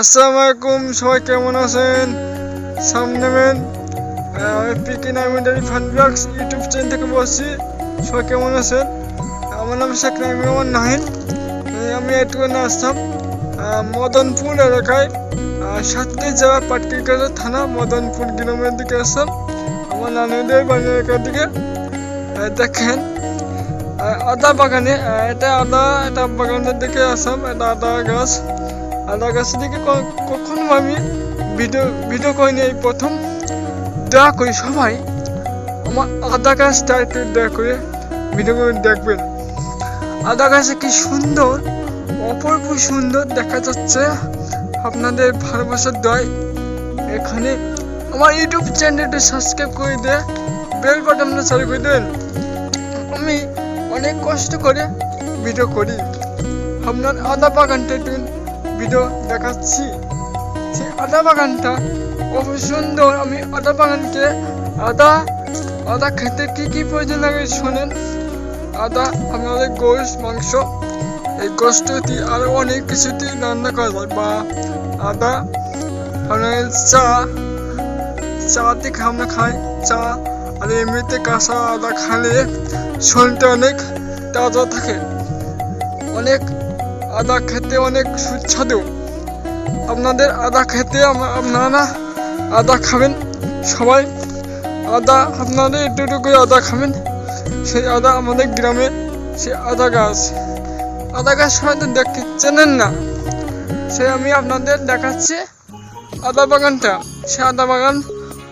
আসসালামু আলাইকুম সবাই কেমন আছেন? সামনে মেন পিকে নাইমিডারি ফান ব্লগস ইউটিউব চ্যানেল থেকে বলছি, সবাই কেমন আছেন? আমার নাম শেখ নাইম নাহিন। আমি এটুকুনে আসতাম মদনপুর এলাকায় সাতটি জেলা পাটকিরকাটা থানা মদনপুর গ্রামের দিকে আসতাম। আমার নানুদের বাড়ি এলাকার দিকে। দেখেন আদা বাগানে এটা আদা, এটা বাগানের দিকে আসাম এটা আদা গাছ। আদা গাছ দিকে ক- কখনো আমি ভিডিও ভিডিও করিনি এই প্রথম দয়া করি সবাই আমার আদা গাছটা একটু দয়া করে ভিডিও করে দেখবেন। আদা গাছে কি সুন্দর, অপূর্ব সুন্দর দেখা যাচ্ছে। আপনাদের ভালোবাসার দয় এখানে। আমার ইউটিউব চ্যানেলটা সাবস্ক্রাইব করে দিয়ে বেল বাটনটা চালু করে দেন। আমি অনেক কষ্ট করে ভিডিও করি। আপনার আদা বাগানটা একটু ভিডিও দেখাচ্ছি। সেই আদা বাগানটা, খুব সুন্দর। আমি আদা বাগানকে আদা আদা খেতে কি কি প্রয়োজন লাগে শোনেন। আদা আমাদের গোশ, মাংস, এই গোষ্ঠ দিয়ে আরও অনেক কিছুতে রান্না করা যায়। বা আদা আপনার চা চা থেকে আমরা খাই। চা, আর এমনিতে কাঁচা আদা খালে শরীরটা অনেক তাজা থাকে। অনেক আদা খেতে অনেক সুস্বাদু। আপনাদের আদা খেতে আপনারা আদা খাবেন? সবাই আদা আপনাদের একটু একটু করে আদা খাবেন। সেই আদা আমাদের গ্রামে সে আদা গাছ। আদা গাছ হয়তো দেখতে চেনেন না। সে আমি আপনাদের দেখাচ্ছি আদা বাগানটা। সে আদা বাগান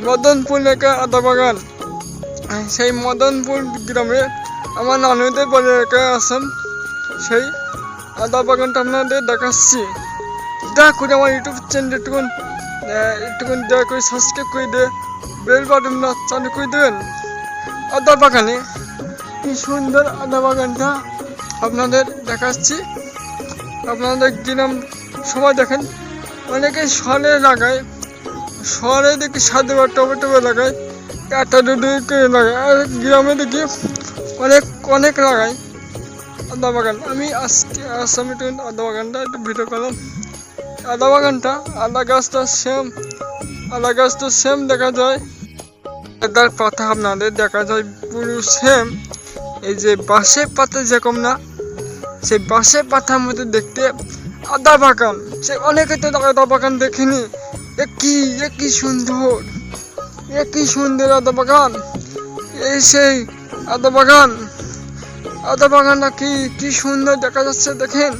মদনপুর এলাকা আদা বাগান। সেই মদনপুর গ্রামে আমার নানুদের বাড়ি এলাকায় আসাম সেই আদা বাগানটা আপনাদের দেখাচ্ছি। করে আমার ইউটিউব চ্যানেল একটুকুন একটুকুন দয়া করে সাবস্ক্রাইব করে দিয়ে বেল বাটনটা চালু করে দেবেন। আদা বাগানে কি সুন্দর আদা বাগানটা আপনাদের দেখাচ্ছি। আপনাদের গ্রাম সবাই দেখেন। অনেকে শহরে লাগায় শহরে দেখি সাদে বা টবে টবে লাগায় একটা দুটো করে লাগায় আর গ্রামে দেখি অনেক অনেক লাগায় আদা বাগান। আমি আজকে আসামি টু আদা বাগানটা একটু ভিডিও করলাম আদা বাগানটা আদা গাছটা সেম আদা গাছটা সেম দেখা যায়। আদার পাতা আপনাদের দেখা যায় পুরো সেম এই যে বাঁশের পাতা যেরকম না, সেই বাঁশের পাতার মধ্যে দেখতে আদা বাগান। সে অনেকে তো আদা বাগান দেখেনি। এ কি এ কি সুন্দর, এ সুন্দর আদা বাগান। এই সেই আদা বাগান। আদা বাগানটা কি কি সুন্দর দেখা যাচ্ছে দেখেন।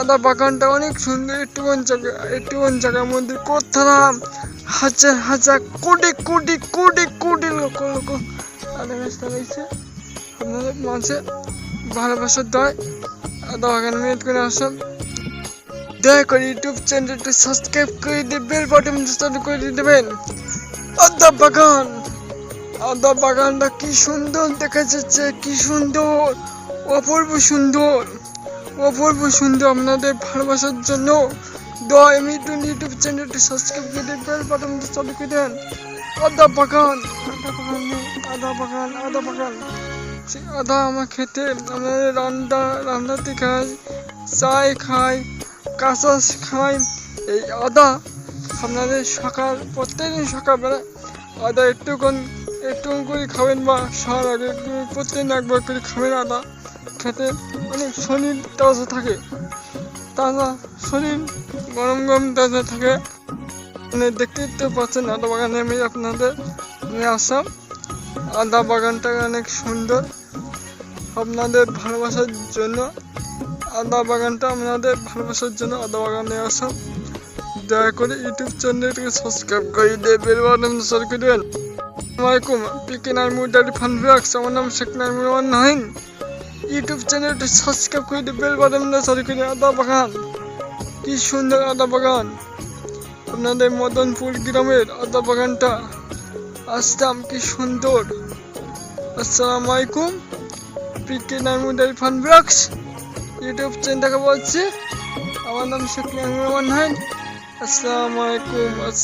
আদা বাগানটা অনেক সুন্দর, একটুখানি জায়গা, একটুখানি জায়গার মধ্যে কোথাও হাজার হাজার কোটি কোটি কোটি কোটি লোক লোক আদা গাছ লাগাইছে আপনাদের মাঝে ভালোবাসার দয়, আদা বাগান মেয়ে করে আসেন দয়া করে ইউটিউব চ্যানেলটি সাবস্ক্রাইব করে দিয়ে বেল বাটন চালু করে দেবেন। আদা বাগান। আদা বাগানটা কি সুন্দর দেখা যাচ্ছে কি সুন্দর, অপূর্ব সুন্দর অপূর্ব সুন্দর আপনাদের ভালোবাসার জন্য। দয়া আমি ইউটিউব চ্যানেলটি সাবস্ক্রাইব করে বেল বাটন চালু করে দেন। আদা বাগান আদা বাগান আদা বাগান আদা বাগান। সেই আদা আমার খেতে, আমাদের রান্না, রান্নাতে খাই, চায় খাই, কাঁচা খাই, এই আদা আপনাদের সকাল, প্রত্যেকদিন সকালবেলা আদা একটুক্ষণ একটুক্ষণ করে খাবেন বা সার আগে একটু প্রত্যেকদিন একবার করে খাবেন আদা খেতে। অনেক শরীর তাজা থাকে। তাজা শরীর গরম গরম তাজা থাকে। মানে দেখতেই তো পাচ্ছেন আদা বাগানে আমি আপনাদের নিয়ে আসলাম। আদা বাগানটা অনেক সুন্দর। আপনাদের ভালোবাসার জন্য আদা বাগানটা আপনাদের ভালোবাসার জন্য আদা বাগানে আসা দয়া করে ইউটিউব চ্যানেলটিকে সাবস্ক্রাইব করে দিয়ে বেল বাটন সর করে দেবেন। আসসালামাইকুম পিকে নাইমু ডালি ফান ব্লগস আমার নাম শেখ নাইমুর রহমান নাহিন। ইউটিউব চ্যানেলটি সাবস্ক্রাইব করে দিয়ে বেল বাটন সর করে আদা বাগান। কি সুন্দর আদা বাগান। আপনাদের মদনপুর গ্রামের আদা বাগানটা আসতাম কি সুন্দর। আসসালামু আলাইকুম পিকে নাইমুদারি ফান ব্লগস ইউটিউব চ্যানেল থেকে বলছি আমার নাম শেখ নাইমুর রহমান হাইন আসসালামু আলাইকুম আস